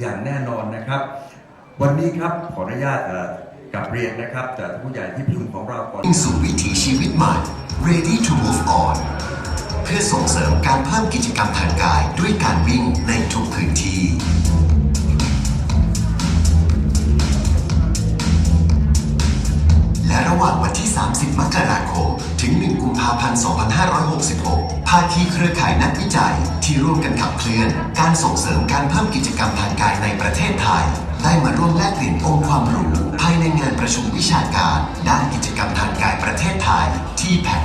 อย่างแน่นอนนะครับ วันนี้ครับขออนุญาตกลับเรียนนะครับแต่านผู้ใหญ่ที่ประชุมของเราก่อนสู่วิถีชีวิตใหม่ Ready to move on เพื่อส่งเสริมการเพิ่มกิจกรรมทางกายด้วยการวิ่งในทุกพื้นที่และระหว่างวันที่ 30 มกราคม ถึง 1 กุมภาพันธ์ 2566 ภาคีเครือข่ายนักวิจัย ที่ร่วมกันขับเคลื่อน การส่งเสริมการเพิ่มกิจกรรม ประเทศไทย ได้มาร่วมแลกเปลี่ยนองค์ความรู้ ภายในงานประชุมวิชาการ ด้านกิจกรรมทางกายประเทศไทย ที่แพก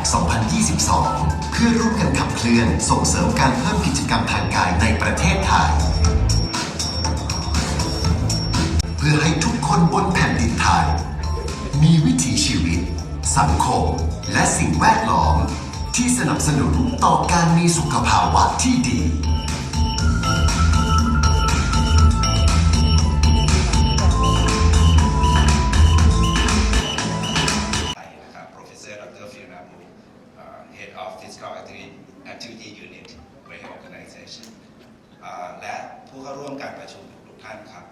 2022 เพื่อร่วมกันขับเคลื่อนส่งเสริมการเพิ่มกิจกรรมทางกายในประเทศไทย เพื่อให้ทุกคนบนแผ่นดินไทย มีวิถีชีวิต สังคม และสิ่งแวดล้อม ที่สนับสนุนต่อการมีสุขภาวะที่ดี Organization และผู้เข้าร่วมการประชุมทุกท่านครับ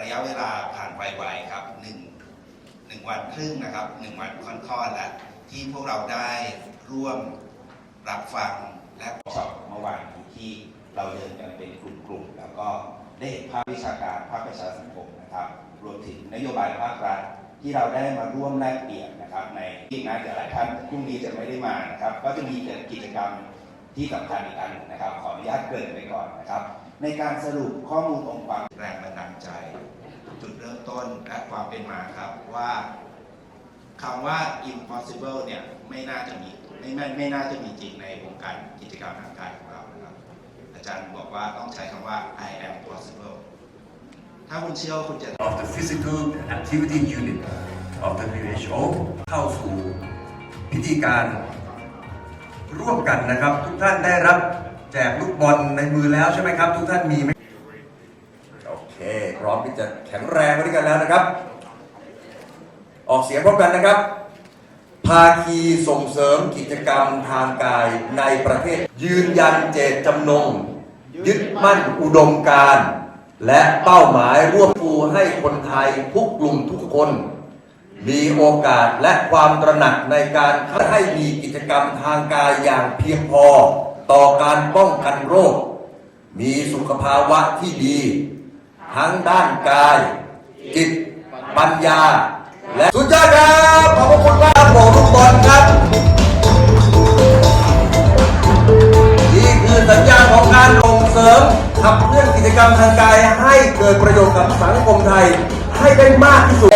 ระยะเวลาผ่านไปไวครับหนึ่งหนึ่งวันครึ่งนะครับหนึ่งวันค่อนๆและที่พวกเราได้ร่วมรับฟังและสอบเมื่อวานที่เราเดินกันเป็นกลุ่มๆแล้วก็ได้เห็นภาพวิชาการภาคประชาสังคมนะครับ รวมถึงนโยบายภาครัฐที่เราได้มาร่วมแลกเปลี่ยนนะครับในที่งานแต่หลายท่านพรุ่งนี้จะไม่ได้มานะครับ ก็จะมีกิจกรรม ที่สำคัญอีกอันหนึ่งนะครับ ขออนุญาตเกริ่นไปก่อนนะครับ ในการสรุปข้อมูลองค์ความแรงบันดาลใจ จุดเริ่มต้นและความเป็นมาครับว่าคำว่า impossible เนี่ยไม่น่าจะมีไม่ไม่ไม่น่าจะมีจริงในวงการกิจกรรมทางกายของเรานะครับ อาจารย์บอกว่าต้องใช้คำว่า I am possible ถ้าคุณเชื่อว่าคุณจะ of the Physical Activity Unit of WHO เข้าสู่พิธีการ ร่วมกันนะครับ ทุกท่านได้รับแจกลูกบอลในมือแล้วใช่ไหมครับ ทุกท่านมีไหมโอเค พร้อมที่จะแข็งแรงไปด้วยกันแล้วนะครับ ออกเสียงพร้อมกันนะครับ ภาคีส่งเสริมกิจกรรมทางกายในประเทศ ยืนยันเจตจำนง ยึดมั่นอุดมการณ์และเป้าหมายร่วมฟูให้คนไทยทุกกลุ่มทุกคน มีโอกาสและความตระหนักในการให้มีกิจกรรมทางกายอย่างเพียงพอ ต่อการป้องกันโรค มีสุขภาวะที่ดี ทั้งด้านกาย จิต ปัญญา และสุดยอดครับ ขอบพระคุณมากโบกทุกคนครับ นี่คือสัญญาณของการส่งเสริมขับเคลื่อนกิจกรรมทางกายให้เกิดประโยชน์กับสังคมไทย ให้ได้มากที่สุด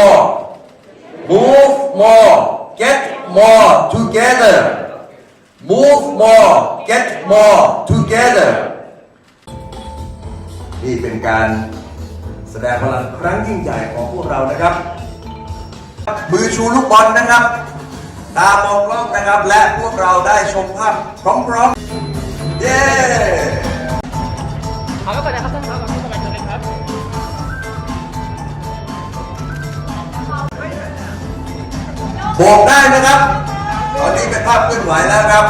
Move more get more together Move more get more together นี่เป็นการแสดงพลังครั้งยิ่งใหญ่ของพวกเรานะครับ มือชูลูกบอลนะครับ ตามองกล้องนะครับ และพวกเราได้ชมภาพพร้อมๆ เย้เอาแล้ก่อนนะ บอกได้นะครับ ตอนนี้เป็นภาพเคลื่อนไหวแล้วครับ